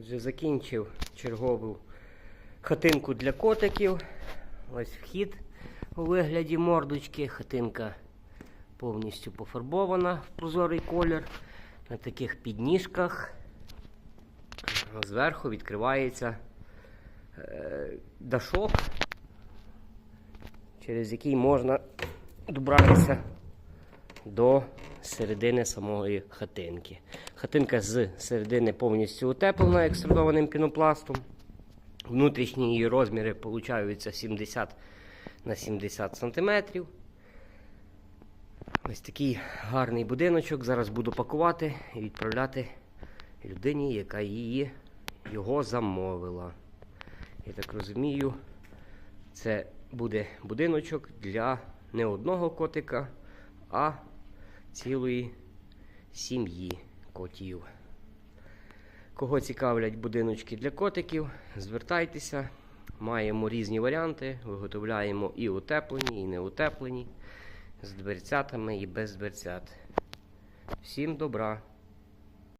Отже, закінчив чергову хатинку для котиків. Ось вхід у вигляді мордочки. Хатинка повністю пофарбована в прозорий колір. На таких підніжках зверху відкривається е, дашок, через який можна добратися до середини самої хатинки. Хатинка з середини повністю утеплена екстрадованим пінопластом. Внутрішні її розміри получаються 70 на 70 см. Ось такий гарний будиночок. Зараз буду пакувати і відправляти людині, яка її, його замовила. Я так розумію, це буде будиночок для не одного котика, а цілої сім'ї котів. Кого цікавлять будиночки для котиків, звертайтеся. Маємо різні варіанти, виготовляємо і утеплені, і неутеплені, з дверцятами і без дверцят. Всім добра!